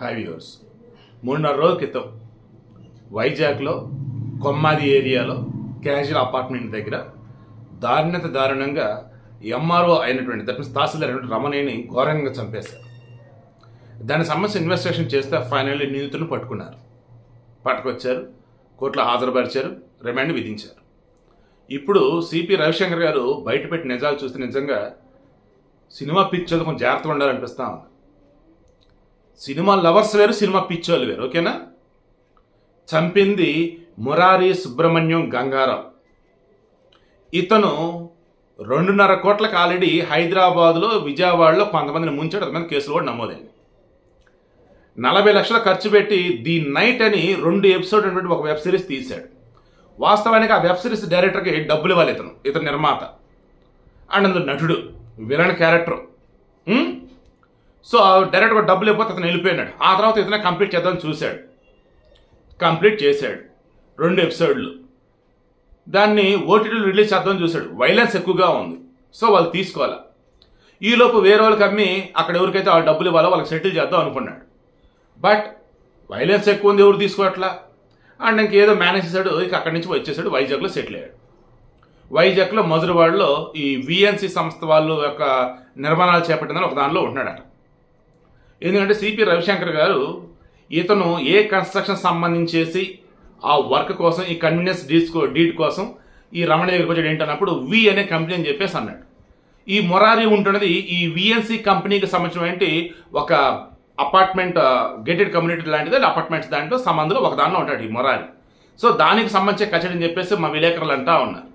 Hi viewers మూడున్నర రోజుల క్రితం వైజాగ్లో కొమ్మాది ఏరియాలో క్యాజువల్ అపార్ట్మెంట్ దగ్గర దారుణత దారుణంగా ఎంఆర్ఓ అయినటువంటి దట్ మీన్స్ తహసీల్దార్ అయినటువంటి రమణిని ఘోరంగా చంపేశారు. దాని సంబంధించి ఇన్వెస్టిగేషన్ చేస్తే ఫైనల్లీ నిందితులను పట్టుకున్నారు. పట్టుకొచ్చారు కోర్టులో హాజరుపరిచారు రిమాండ్ విధించారు. ఇప్పుడు సిపి రవిశంకర్ గారు బయటపెట్టి నిజాలు చూస్తే నిజంగా సినిమా పిక్చర్ కొంచెం జాగ్రత్తగా ఉండాలనిపిస్తూ ఉంది. సినిమా లవర్స్ వేరు సినిమా పిచ్చోళ్ళు వేరు ఓకేనా? చంపింది మురారి సుబ్రహ్మణ్యం గంగారావు. ఇతను రెండున్నర కోట్లకు ఆల్రెడీ హైదరాబాద్లో విజయవాడలో కొంతమందిని ముంచాడు అంతమంది కేసులు కూడా నమోదైంది నలభై లక్షలు ఖర్చు పెట్టి ది నైట్ అని రెండు ఎపిసోడ్ అనేటువంటి ఒక వెబ్ సిరీస్ తీశాడు. వాస్తవానికి ఆ వెబ్ సిరీస్ డైరెక్టర్కి డబ్బులు ఇవ్వాలి ఇతను ఇతను నిర్మాత. అండ్ అందులో నటుడు విలన్ క్యారెక్టర్. సో డైరెక్ట్గా డబ్బులు ఇవ్వకపోతే అతను వెళ్ళిపోయినాడు. ఆ తర్వాత ఇతనే కంప్లీట్ చేద్దామని చూశాడు. కంప్లీట్ చేశాడు రెండు ఎపిసోడ్లు. దాన్ని ఓటీటీలు రిలీజ్ చేద్దామని చూశాడు. వైలెన్స్ ఎక్కువగా ఉంది. సో వాళ్ళు తీసుకోవాలా. ఈలోపు వేరే వాళ్ళకి అమ్మి అక్కడ ఎవరికైతే ఆ డబ్బులు ఇవ్వాలో వాళ్ళకి సెటిల్ చేద్దాం అనుకున్నాడు. బట్ వైలెన్స్ ఎక్కువ ఉంది ఎవరు తీసుకోవట్లా? అండ్ ఇంకేదో మేనేజ్ చేశాడు ఇక అక్కడి నుంచి వచ్చేసాడు వైజాగ్లో సెటిల్ అయ్యాడు. వైజాగ్లో మధురవాడలో ఈ విఎన్సి సంస్థ వాళ్ళు యొక్క నిర్మాణాలు చేపట్టిందని ఒక దానిలో ఉంటున్నాడట. ఎందుకంటే సిపి రవిశంకర్ గారు ఇతను ఏ కన్స్ట్రక్షన్ సంబంధించేసి ఆ వర్క్ కోసం ఈ కన్వీనియన్స్ డీడ్స్ డీడ్ కోసం ఈ రమణ దగ్గరికి వచ్చాడు. ఏంటన్నప్పుడు వి అనే కంపెనీ అని చెప్పేసి అన్నాడు. ఈ మొరారి ఉంటున్నది ఈ విఎన్సి కంపెనీకి సంబంధించినటువంటి ఒక అపార్ట్మెంట్ గేటెడ్ కమ్యూనిటీ లాంటిది. అపార్ట్మెంట్స్ దాంట్లో సంబంధంలో ఒక దానిలో ఉంటాడు ఈ మొరారి. సో దానికి సంబంధించి కచడి అని చెప్పేసి మా విలేకరులు అంటా ఉన్నారు.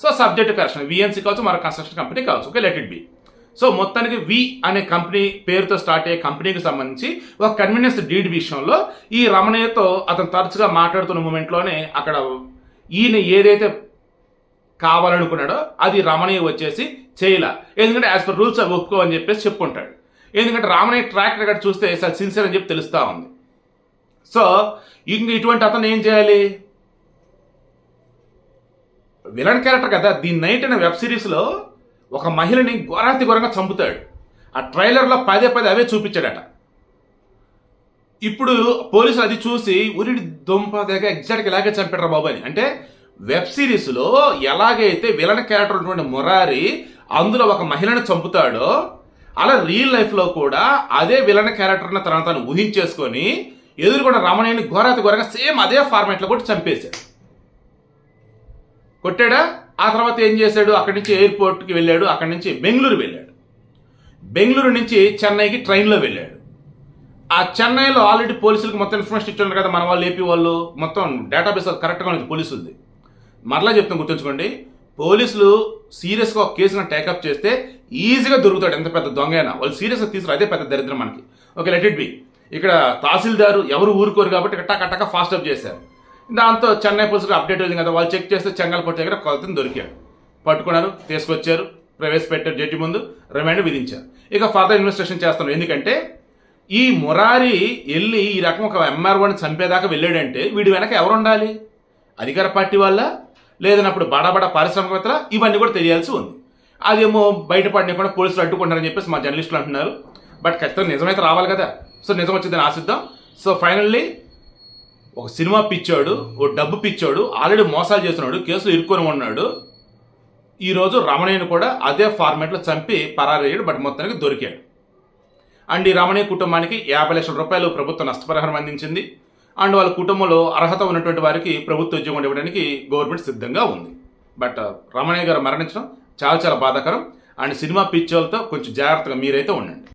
సో సబ్జెక్ట్ కరెక్షన్ విఎన్సీ కావచ్చు మరో కన్స్ట్రక్షన్ కంపెనీ కావచ్చు. Okay let it be so మొత్తానికి వి అనే కంపెనీ పేరుతో స్టార్ట్ అయ్యే కంపెనీకి సంబంధించి ఒక కన్వీనియన్స్ డీడ్ విషయంలో ఈ రమణయ్యతో అతను తరచుగా మాట్లాడుతున్న మూమెంట్లోనే అక్కడ ఈయన ఏదైతే కావాలనుకున్నాడో అది రమణయ్య వచ్చేసి చేయలా. ఎందుకంటే యాజ్ పర్ రూల్స్ అవి ఒప్పుకో అని చెప్పేసి చెప్పుకుంటాడు ఎందుకంటే రామణయ్య ట్రాక్ రికార్డ్ చూస్తే సార్ సిన్సియర్ అని చెప్పి తెలుస్తూ ఉంది. సో ఇంక ఇటువంటి అతను ఏం చేయాలి? విలన్ క్యారెక్టర్ కదా ది నైట్ అనే వెబ్ సిరీస్లో ఒక మహిళని ఘోరాతి ఘోరంగా చంపుతాడు. ఆ ట్రైలర్లో పదే పదే అవే చూపించాడట. ఇప్పుడు పోలీసులు అది చూసి ఉరిడి దుంప దగ్గర ఎగ్జాక్ట్గా ఇలాగే చంపాడు బాబు అని. అంటే వెబ్ సిరీస్లో ఎలాగైతే విలన్ క్యారెక్టర్ ఉన్నటువంటి మురారి అందులో ఒక మహిళను చంపుతాడో అలా రియల్ లైఫ్లో కూడా అదే విలన్ క్యారెక్టర్ని తన తను ఊహించేసుకొని ఎదురుకున్న రమణయ్యని ఘోరాతి ఘోరంగా సేమ్ అదే ఫార్మాట్లో కూడా చంపేశాడు. కొట్టాడా? ఆ తర్వాత ఏం చేశాడు? అక్కడి నుంచి ఎయిర్పోర్ట్కి వెళ్ళాడు. అక్కడి నుంచి బెంగళూరు వెళ్ళాడు. బెంగళూరు నుంచి చెన్నైకి ట్రైన్లో వెళ్ళాడు. ఆ చెన్నైలో ఆల్రెడీ పోలీసులకు మొత్తం ఇన్ఫర్మేషన్ ఇచ్చారు కదా మన వాళ్ళు ఏపీ వాళ్ళు. మొత్తం డేటాబేస్ కరెక్ట్గా ఉంది. పోలీసులది మరలా చెప్తాం గుర్తుంచుకోండి. పోలీసులు సీరియస్గా ఒక కేసును టేకప్ చేస్తే ఈజీగా దొరుకుతాడు. ఎంత పెద్ద దొంగ అయినా. వాళ్ళు సీరియస్గా తీసుకురా అదే పెద్ద దరిద్రం మనకి. ఓకే లెట్ ఇట్ బి ఇక్కడ తహసీల్దారు ఎవరు ఊరుకోరు కాబట్టి టక్ టక్ ఫాస్ట్ అప్ చేశారు. దాంతో చెన్నై పోలీసులు అప్డేట్ అయింది కదా వాళ్ళు చెక్ చేస్తే చెంగల్పట్టు దగ్గర కొలతను దొరికాడు. పట్టుకున్నారు తీసుకొచ్చారు ప్రవేశపెట్టారు జడ్జి ముందు రిమాండ్ విధించారు. ఇక ఫర్దర్ ఇన్వెస్టిగేషన్ చేస్తాను. ఎందుకంటే ఈ మురారి వెళ్ళి ఈ రకం ఒక ఎంఆర్ఓని చంపేదాకా వెళ్ళాడంటే వీడి వెనక ఎవరు ఉండాలి? అధికార పార్టీ వల్ల లేదన్నప్పుడు బడాబడా పారిశ్రామికవేత్తల? ఇవన్నీ కూడా తెలియాల్సి ఉంది. అదేమో బయటపడినప్పుడు పోలీసులు అడ్డుకుంటారని చెప్పేసి మా జర్నలిస్టులు అంటున్నారు. బట్ ఖచ్చితంగా నిజమైతే రావాలి కదా. సో నిజం వచ్చిందని ఆశిద్దాం. సో ఫైనల్లీ ఒక సినిమా పిచ్చాడు ఓ డబ్బు పిచ్చాడు ఆల్రెడీ మోసాలు చేస్తున్నాడు కేసులు ఇరుక్కొని ఉన్నాడు. ఈరోజు రమణయ్యను కూడా అదే ఫార్మాట్లో చంపి పరారయ్యాడు బట్ మొత్తానికి దొరికాడు. అండ్ ఈ రమణయ్య కుటుంబానికి యాభై లక్షల రూపాయలు ప్రభుత్వం నష్టపరిహారం అందించింది. అండ్ వాళ్ళ కుటుంబంలో అర్హత ఉన్నటువంటి వారికి ప్రభుత్వ ఉద్యోగం ఇవ్వడానికి గవర్నమెంట్ సిద్ధంగా ఉంది. బట్ రమణయ్య గారు మరణించడం చాలా చాలా బాధాకరం. అండ్ సినిమా పిచ్చోలతో కొంచెం జాగ్రత్తగా మీరైతే ఉండండి.